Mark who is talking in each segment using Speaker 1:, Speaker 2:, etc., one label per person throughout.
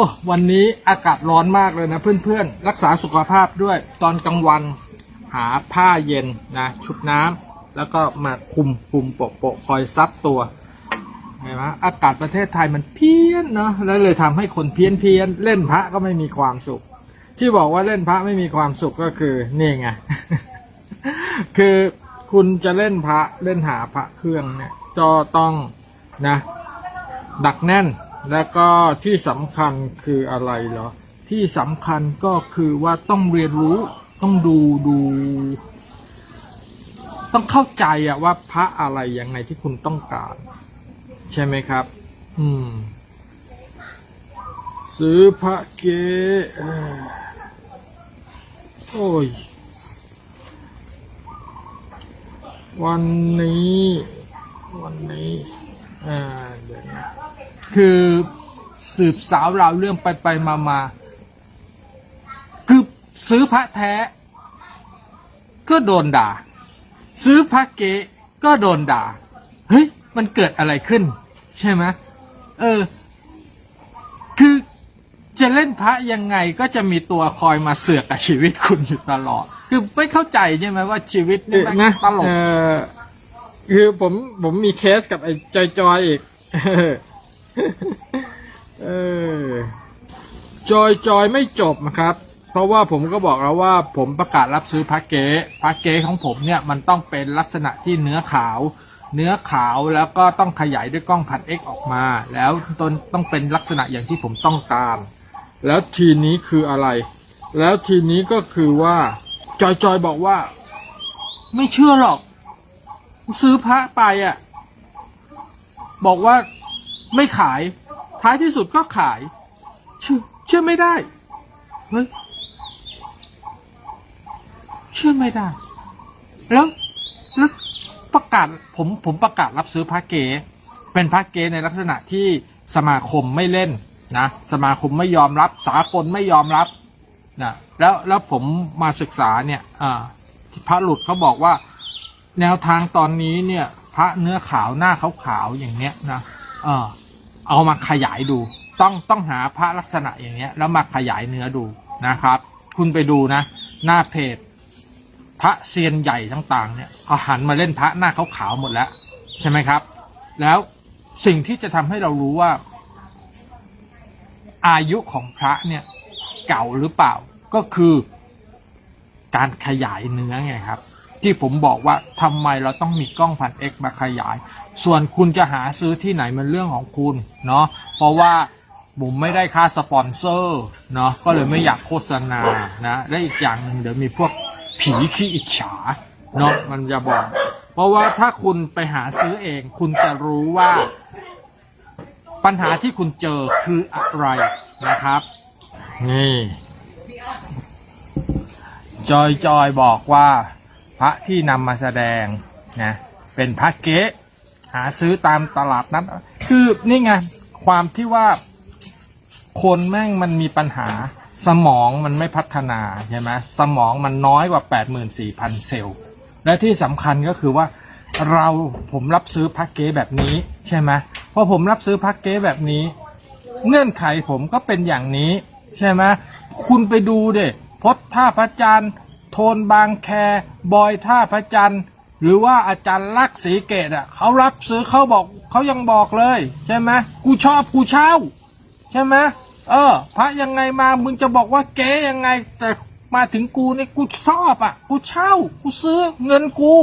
Speaker 1: อ้วันนี้อากาศร้อนมากเลยนะเพื่อนๆ รักษาสุขภาพด้วยตอนกลางวันหาผ้าเย็นนะชุบน้ำแล้วก็มาคุมคุมโปะโปะคอยซับตัวเห็นไหมอากาศประเทศไทยมันเพี้ยนเนาะแล้วเลยทำให้คนเพี้ยนเพี้ยนเล่นพระก็ไม่มีความสุข ที่บอกว่าเล่นพระไม่มีความสุขก็คือนี่ไงคือคุณจะเล่นพระเล่นหาพระเครื่องเนี่ยก็ต้องนะดักแน่น แล้วก็ที่สำคัญคืออะไรเหรอ ที่สำคัญก็คือว่าต้องเรียนรู้ต้องดูดู ต้องเข้าใจอะว่าพระอะไรยังไงที่คุณต้องการ ใช่ไหมครับ อืม ซื้อพระเกโอ้ย วันนี้ วันนี้ อ่า เดี๋ยวนะ คือสืบสาวราวเรื่องไปไปมามาคือซื้อพระแท้ ก็โดนด่า ซื้อพระเก๊ก็โดนด่า เฮ้ย มันเกิดอะไรขึ้น ใช่ไหมเออ คือจะเล่นพระยังไงก็จะมีตัวคอยมาเสือกกับชีวิตคุณอยู่ตลอด คือไม่เข้าใจใช่ไหมว่าชีวิตนี่แม่งตลกคือผมผมมีเคสกับไอ้จอยจอยอีก เออจอยจอยไม่จบนะครับ เพราะว่าผมก็บอกแล้วว่าผมประกาศรับซื้อพระเก๊พระเก๊ของผมเนี่ยมันต้องเป็นลักษณะที่เนื้อขาว เนื้อขาวแล้วก็ต้องขยายด้วยกล้องพันเอ็กออกมา แล้วต้นต้องเป็นลักษณะอย่างที่ผมต้องการแล้วทีนี้คืออะไร แล้วทีนี้ก็คือว่า จอยจอยบอกว่า ไม่เชื่อหรอก ซื้อพระไปอะ บอกว่า ไม่ขาย ท้ายที่สุดก็ขาย เชื่อเชื่อไม่ได้เฮ้ยเชื่อไม่ได้ แล้วแล้วประกาศผมผมประกาศรับซื้อพระเก๋เป็นพระเก๋ในลักษณะที่สมาคมไม่เล่นนะสมาคมไม่ยอมรับ สากลไม่ยอมรับนะแล้วแล้วผมมาศึกษาเนี่ยที่พระหลุดเขาบอกว่า แนวทางตอนนี้เนี่ย พระเนื้อขาวหน้าขาวๆอย่างเนี้ยนะเออ เอามาขยายดู ต้องต้องหาพระลักษณะอย่างเงี้ย แล้วมาขยายเนื้อดูนะครับ คุณไปดูนะ หน้าเพจ พระเซียนใหญ่ต่างๆ เนี่ยเขาหันมาเล่นพระหน้าขาวๆหมดแล้ว ใช่ไหมครับ แล้วสิ่งที่จะทำให้เรารู้ว่า อายุของพระเนี่ย เก่าหรือเปล่าก็คือ การขยายเนื้อไงครับ ที่ผมบอกว่าทำไมเราต้องมีกล้องพันเอ็กมาขยาย ส่วนคุณจะหาซื้อที่ไหนมันเรื่องของคุณเนาะเพราะว่าผมไม่ได้ค่าสปอนเซอร์เนาะก็เลยไม่อยากโฆษณานะและอีกอย่างหนึ่งเดี๋ยวมีพวกผีขี้อิจฉาเนาะมันจะบอก เพราะว่าถ้าคุณไปหาซื้อเอง คุณจะรู้ว่า ปัญหาที่คุณเจอคืออะไรนะครับ นี่ จอยจอยบอกว่า พระที่นำมาแสดงนะเป็นพระเก๊หาซื้อตามตลาดนัดคือนี่ไงความที่ว่าคนแม่งมันมีปัญหาสมองมันไม่พัฒนาใช่ไหมสมองมันน้อยกว่า 84,000 เซลล์ และที่สำคัญก็คือว่าเราผมรับซื้อพระเก๊แบบนี้ใช่ไหมพอผมรับซื้อพระเก๊แบบนี้ เงื่อนไขผมก็เป็นอย่างนี้ ใช่ไหมคุณไปดูเด็พจน์ท่าพระจันทร์ โทนบางแค บอยท่าพระจันทร์หรือว่าอาจารย์ลักษณ์ศรีเกตอะเขารับซื้อเขาบอกเขายังบอกเลย ใช่ไหมกูชอบกูเช่า ใช่ไหมเออ พระยังไงมามึงจะบอกว่าเก๋ยังไง แต่มาถึงกูเนี่ยกูชอบอะ กูเช่า กูซื้อเงินกู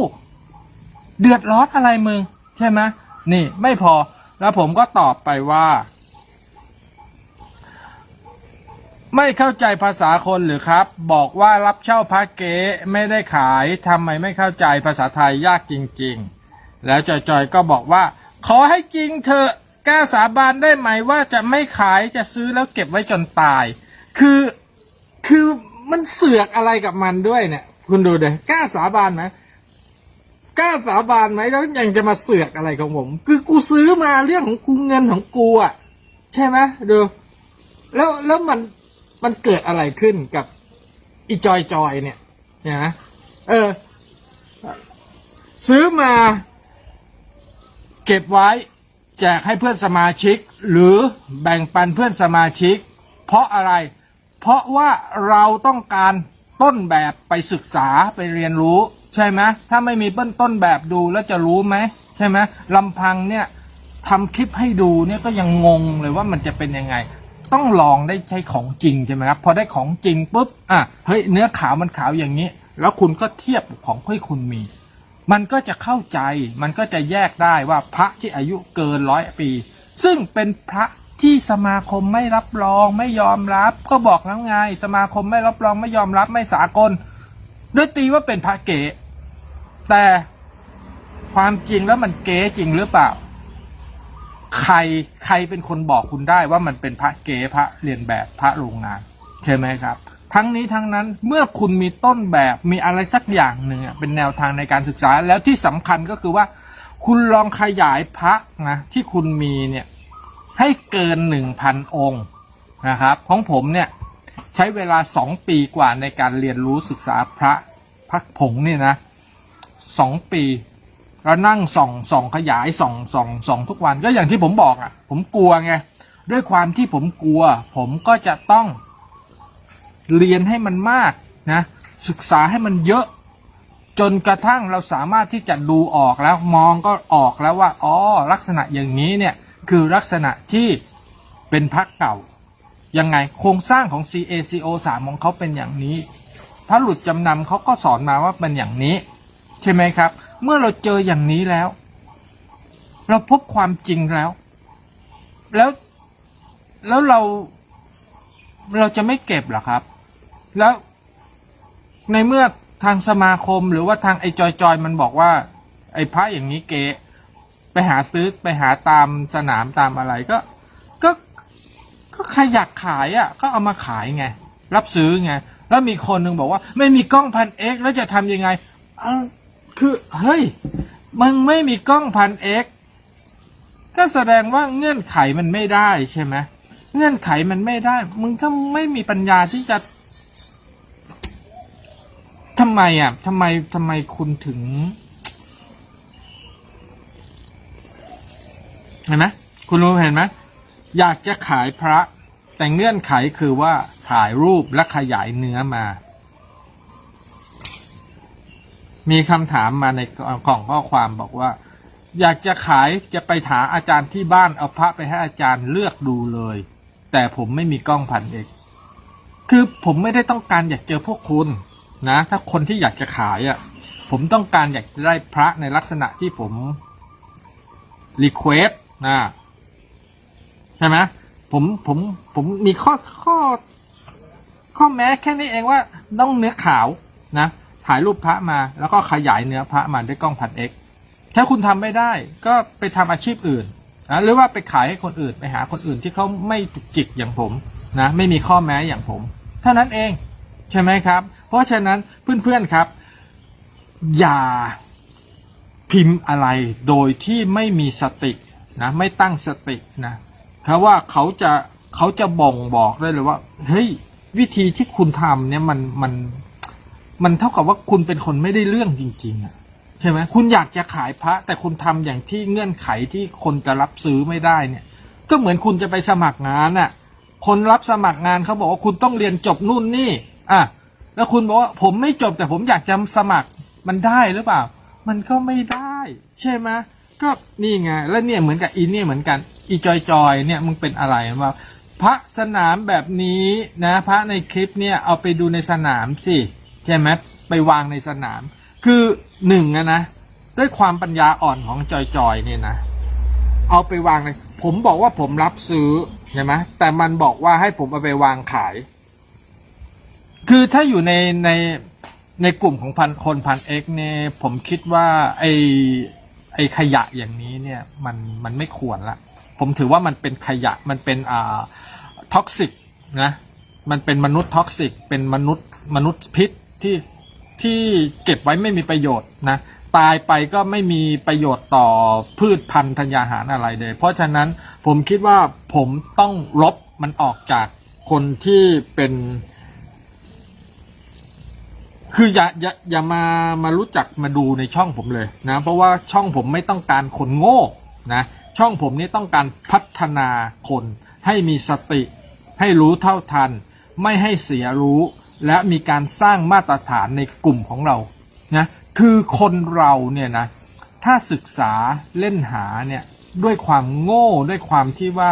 Speaker 1: เดือดร้อนอะไรมึง ใช่ไหมนี่ไม่พอแล้วผมก็ตอบไปว่า ไม่เข้าใจภาษาคนหรือครับ บอกว่ารับเช่าพระเก๊ไม่ได้ขายทำไมไม่เข้าใจภาษาไทยยากจริง ๆ แล้วจอยๆก็บอกว่า ขอให้จริงเถอะกล้าสาบานได้ไหมว่าจะไม่ขายจะซื้อแล้วเก็บไว้จนตาย คือคือมันเสือกอะไรกับมันด้วยเนี่ย คุณดูเดี๋ยกล้าสาบานไหมกล้าสาบานไหมแล้วยังจะมาเสือกอะไรของผม คือกูซื้อมาเรื่องของกูเงินของกูอะ ใช่ไหมดู แล้วแล้วมัน มันเกิดอะไรขึ้นกับอีจอยจอยเนี่ยนะเออ ซื้อมา เก็บไว้ แจกให้เพื่อนสมาชิก หรือแบ่งปันเพื่อนสมาชิก เพราะอะไร เพราะว่าเราต้องการต้นแบบไปศึกษาไปเรียนรู้ ใช่ไหมถ้าไม่มีเบิ้ลต้นแบบดูแล้วจะรู้ไหมใช่ไหมลำพังเนี่ยทำคลิปให้ดูเนี่ยก็ยังงงเลยว่ามันจะเป็นยังไง ต้องลองได้ใช้ของจริงใช่ไหมครับพอได้ของจริงปุ๊บอะเฮ้ยเนื้อขาวมันขาวอย่างนี้ แล้วคุณก็เทียบของที่คุณมี มันก็จะเข้าใจ มันก็จะแยกได้ว่าพระที่อายุเกินร้อยปี ซึ่งเป็นพระที่สมาคมไม่รับรองไม่ยอมรับ ก็บอกแล้วไง สมาคมไม่รับรองไม่ยอมรับไม่สากลด้วยตีว่าเป็นพระเก๋แต่ความจริงแล้วมันเก๋จริงหรือเปล่า ใครใครเป็นคนบอกคุณได้ว่ามันเป็นพระเก๋พระเรียนแบบพระโรงงานใช่ไหมครับ ทั้งนี้ทั้งนั้นเมื่อคุณมีต้นแบบมีอะไรสักอย่างหนึ่งเป็นแนวทางในการศึกษาแล้วที่สำคัญก็คือว่า คุณลองขยายพระนะที่คุณมีเนี่ยให้เกินหนึ่งพันองค์นะครับของผมเนี่ยใช้เวลาสองปีกว่าในการเรียนรู้ศึกษาพระพระผงเนี่ยนะสองปี แล้วนั่งส่องส่องขยายส่องส่องส่องทุกวันก็อย่างที่ผมบอกอะ ผมกลัวไงด้วยความที่ผมกลัว ผมก็จะต้อง เรียนให้มันมากนะศึกษาให้มันเยอะ จนกระทั่งเราสามารถที่จะดูออกแล้วมองก็ออกแล้วว่าอ๋อลักษณะอย่างนี้เนี่ยคือลักษณะที่เป็นพักเก่ายังไงโครงสร้างของ CACO 3ของเขาเป็นอย่างนี้พระหลุดจำนำเขาก็สอนมาว่าเป็นอย่างนี้ ใช่ไหมครับ เมื่อเราเจออย่างนี้แล้ว เราพบความจริงแล้ว แล้วแล้วเราเราจะไม่เก็บหรอครับ แล้วในเมื่อทางสมาคมหรือว่าทางไอ้จอยจอยๆมันบอกว่า ไอ้พระอย่างนี้เก๋ไปหาซื้อไปหาตามสนามตามอะไรก็ ก็ก็ใครอยากขายอะ ก็เอามาขายไง รับซื้อไง แล้วมีคนหนึ่งบอกว่า ไม่มีกล้องพันเอ็กแล้วจะทำยังไงอ คือ เฮ้ย มึงไม่มีกล้องพันเอ็กก็แสดงว่าเงื่อนไขมันไม่ได้ใช่ไหมเงื่อนไขมันไม่ได้ มึงก็ไม่มีปัญญาที่จะทำไมอะทำไมทำไมคุณถึงเห็นไหมคุณรู้เห็นไหมอยากจะขายพระ แต่เงื่อนไขคือว่าถ่ายรูปและขยายเนื้อมา มีคำถามมาในกล่องข้อความบอกว่า อยากจะขายจะไปหาอาจารย์ที่บ้านเอาพระไปให้อาจารย์เลือกดูเลย แต่ผมไม่มีกล้องพันเอกคือผมไม่ได้ต้องการอยากเจอพวกคุณนะ ถ้าคนที่อยากจะขายอะ่ะ ผมต้องการอยากได้พระในลักษณะที่ผมรีเควสนะใช่ไหมผมผมผมมีข้อข้อ ข้อแม้แค่นี้เองว่าต้องเนื้อขาวนะ ถ่ายรูปพระมา แล้วก็ขยายเนื้อพระมาด้วยกล้องพันเอ็กถ้าคุณทำไม่ได้ก็ไปทำอาชีพอื่นนะหรือว่าไปขายให้คนอื่นไปหาคนอื่นที่เขาไม่จุกจิกอย่างผมนะไม่มีข้อแม้อย่างผม เท่านั้นเองใช่ไหมครับ เพราะฉะนั้นเพื่อนๆครับ อย่าพิมพ์อะไรโดยที่ไม่มีสตินะไม่ตั้งสตินะเพราะว่าเขาจะเขาจะบ่งบอกได้เลยว่าเฮ้ยวิธีที่คุณทำเนี่ยมันมัน มันเท่ากับว่าคุณเป็นคนไม่ได้เรื่องจริง ๆอะใช่ไหมคุณอยากจะขายพระ แต่คุณทำอย่างที่เงื่อนไขที่คนจะรับซื้อไม่ได้เนี่ย ก็เหมือนคุณจะไปสมัครงานน่ะ คนรับสมัครงานเขาบอกว่าคุณต้องเรียนจบนู่นนี่ อะ แล้วคุณบอกว่าผมไม่จบแต่ผมอยากจะสมัครมันได้หรือเปล่า มันก็ไม่ได้ ใช่ไหมก็นี่ไงแล้วเนี่ยเหมือนกับอีเนี่ยเหมือนกัน อีจอยจอยเนี่ยมึงเป็นอะไรว่าพระสนามแบบนี้นะ พระในคลิปเนี่ยเอาไปดูในสนามสิ ใช่ไหมไปวางในสนาม คือหนึ่งนะนะด้วยความปัญญาอ่อนของจอยจอยๆเนี่ยนะ เอาไปวางในผมบอกว่าผมรับซื้อใช่ไหมแต่มันบอกว่าให้ผมเอาไปวางขาย คือถ้าอยู่ในในในกลุ่มของพันคนพันเอ็กเนี่ยผมคิดว่าไอไอขยะอย่างนี้เนี่ยมันมันไม่ควรละผมถือว่ามันเป็นขยะมันเป็นอ่าท็อกซิกนะมันเป็นมนุษย์ท็อกซิกเป็นมนุษย์มนุษย์พิษ ที่ที่เก็บไว้ไม่มีประโยชน์นะตายไปก็ไม่มีประโยชน์ต่อพืชพันธุ์ธัญญาหารอะไรเลย เพราะฉะนั้นผมคิดว่าผมต้องลบมันออกจากคนที่เป็น คืออย่าอย่าอย่ามามารู้จักมาดูในช่องผมเลยนะ เพราะว่าช่องผมไม่ต้องการคนโง่นะช่องผมนี่ต้องการพัฒนาคนให้มีสติ ให้รู้เท่าทัน ไม่ให้เสียรู้ และมีการสร้างมาตรฐานในกลุ่มของเรานะคือคนเราเนี่ยนะถ้าศึกษาเล่นหาเนี่ยด้วยความโง่ด้วยความที่ว่า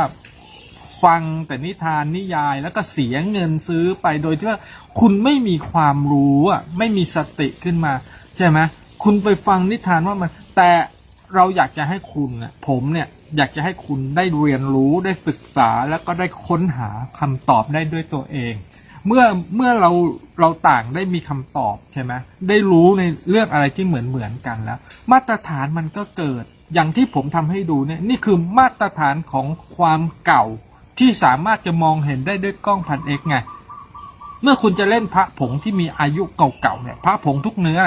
Speaker 1: ฟังแต่นิทานนิยายแล้วก็เสียเงินซื้อไปโดยที่ว่าคุณไม่มีความรู้อะไม่มีสติขึ้นมา ใช่ไหมคุณไปฟังนิทานว่ามัน แต่เราอยากจะให้คุณเนี่ยผมเนี่ยอยากจะให้คุณได้เรียนรู้ได้ศึกษาแล้วก็ได้ค้นหาคำตอบได้ด้วยตัวเอง เมื่อเมื่อเราเราต่างได้มีคำตอบใช่ไหมได้รู้ในเรื่องอะไรที่เหมือนเหมือนกันแล้ว มาตรฐานมันก็เกิด อย่างที่ผมทำให้ดูเนี่ยนี่คือมาตรฐานของความเก่าที่สามารถจะมองเห็นได้ด้วยกล้องพันเอกไง เมื่อคุณจะเล่นพระผงที่มีอายุเก่าๆเนี่ยพระผงทุกเนื้อ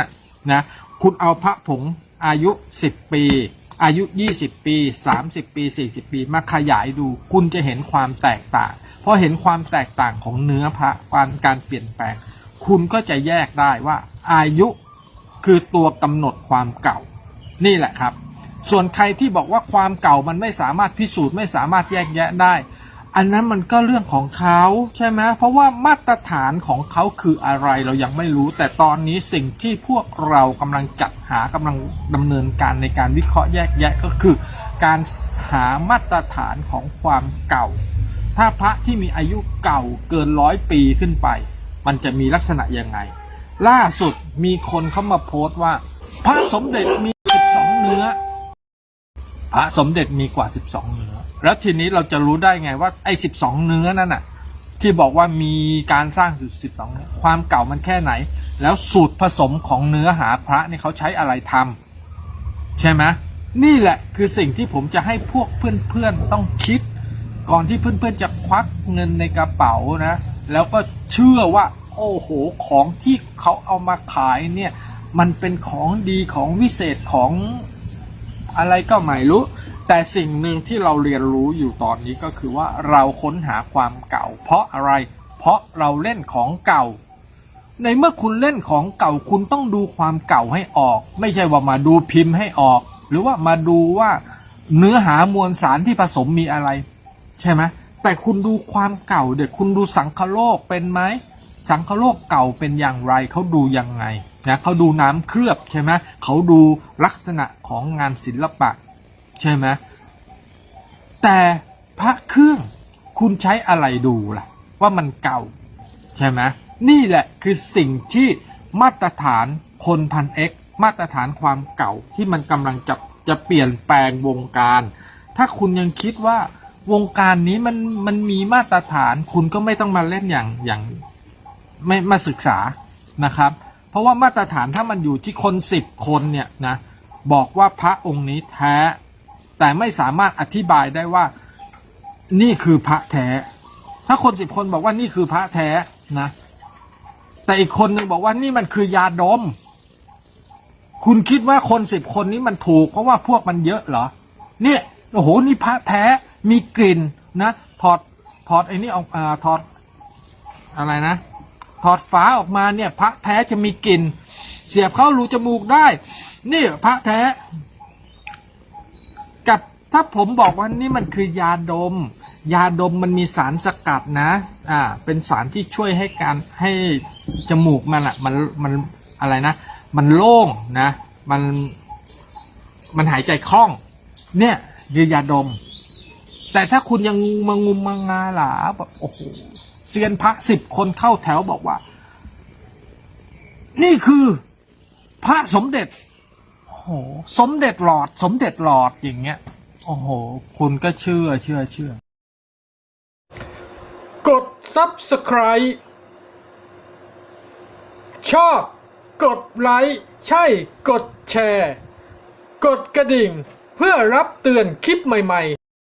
Speaker 1: นะคุณเอาพระผงอายุ 10 ปี อายุ 20 ปี 30 ปี 40 ปี มาขยายดู คุณจะเห็นความแตกต่าง พอเห็นความแตกต่างของเนื้อพระการการเปลี่ยนแปลง คุณก็จะแยกได้ว่าอายุคือตัวกำหนดความเก่า นี่แหละครับ ส่วนใครที่บอกว่าความเก่ามันไม่สามารถพิสูจน์ไม่สามารถแยกแยะได้ อันนั้นมันก็เรื่องของเขาใช่ไหมเพราะว่ามาตรฐานของเขาคืออะไรเรายังไม่รู้ แต่ตอนนี้สิ่งที่พวกเรากำลังจัดหากำลังดำเนินการในการวิเคราะห์แยกแยะก็คือ การหามาตรฐานของความเก่า ถ้าพระที่มีอายุเก่าเกินร้อยปีขึ้นไป มันจะมีลักษณะยังไง ล่าสุดมีคนเข้ามาโพสต์ว่า พระสมเด็จมี12เนื้อ พระสมเด็จมีกว่า12เนื้อ แล้วทีนี้เราจะรู้ได้ไงว่าไอ้12เนื้อนั่นน่ะ ที่บอกว่ามีการสร้างอยู่12เนื้อความเก่ามันแค่ไหน แล้วสูตรผสมของเนื้อหาพระเนี่ยเขาใช้อะไรทำใช่ไหมนี่แหละคือสิ่งที่ผมจะให้พวกเพื่อนๆต้องคิด ก่อนที่เพื่อนๆจะควักเงินในกระเป๋านะ แล้วก็เชื่อว่า โอ้โหของที่เขาเอามาขายเนี่ยมันเป็นของดีของวิเศษของอะไรก็ไม่รู้ แต่สิ่งหนึ่งที่เราเรียนรู้อยู่ตอนนี้ก็คือว่าเราค้นหาความเก่า เพราะอะไร เพราะเราเล่นของเก่า ในเมื่อคุณเล่นของเก่าคุณต้องดูความเก่าให้ออก ไม่ใช่ว่ามาดูพิมพ์ให้ออก หรือว่ามาดูว่าเนื้อหามวลสารที่ผสมมีอะไร ใช่ไหมแต่คุณดูความเก่าเด็กคุณดูสังคโลกเป็นไหมสังคโลกเก่าเป็นอย่างไรเขาดูยังไงนะเขาดูน้ำเคลือบใช่ไหมเขาดูลักษณะของงานศิลปะ ใช่ไหมแต่พระเครื่องคุณใช้อะไรดูล่ะ ว่ามันเก่า ใช่ไหมนี่แหละคือสิ่งที่มาตรฐานคนพันเอ็กมาตรฐานความเก่าที่มันกำลังจะจะเปลี่ยนแปลงวงการ ถ้าคุณยังคิดว่า วงการนี้มันมันมีมาตรฐาน คุณก็ไม่ต้องมาเล่นอย่างอย่างไม่มาศึกษานะครับ เพราะว่ามาตรฐานถ้ามันอยู่ที่คนสิบคนเนี่ยนะบอกว่าพระองค์นี้แท้ แต่ไม่สามารถอธิบายได้ว่า นี่คือพระแท้ ถ้าคนสิบคนบอกว่านี่คือพระแท้นะ แต่อีกคนนึงบอกว่านี่มันคือยาดม คุณคิดว่าคนสิบคนนี้มันถูก เพราะว่าพวกมันเยอะเหรอ เนี่ยโอ้โหนี่พระแท้ มีกลิ่นนะถอดถอดไอ้นี่ออกอ่าถอดอะไรนะ ถอดฝาออกมาเนี่ยพระแท้จะมีกลิ่น เสียบเข้ารูจมูกได้ นี่พระแท้ กับถ้าผมบอกว่านี่มันคือยาดม ยาดมมันมีสารสกัดนะ อ่า เป็นสารที่ช่วยให้การให้จมูกมันอะมันมันอะไรนะ มันโล่งนะ มันมันหายใจคล่อง เนี่ยคือยาดม แต่ถ้าคุณยังมางุมมางาหลาแบบโอ้โหเซียนพระสิบคนเข้าแถวบอกว่า นี่คือพระสมเด็จโอ้โหสมเด็จหลอด สมเด็จหลอดอย่างเงี้ย โอ้โห คุณก็เชื่อเชื่อเชื่อกด subscribe ชอบกดไลค์ใช่กดแชร์ กดกระดิ่ง เพื่อรับเตือนคลิปใหม่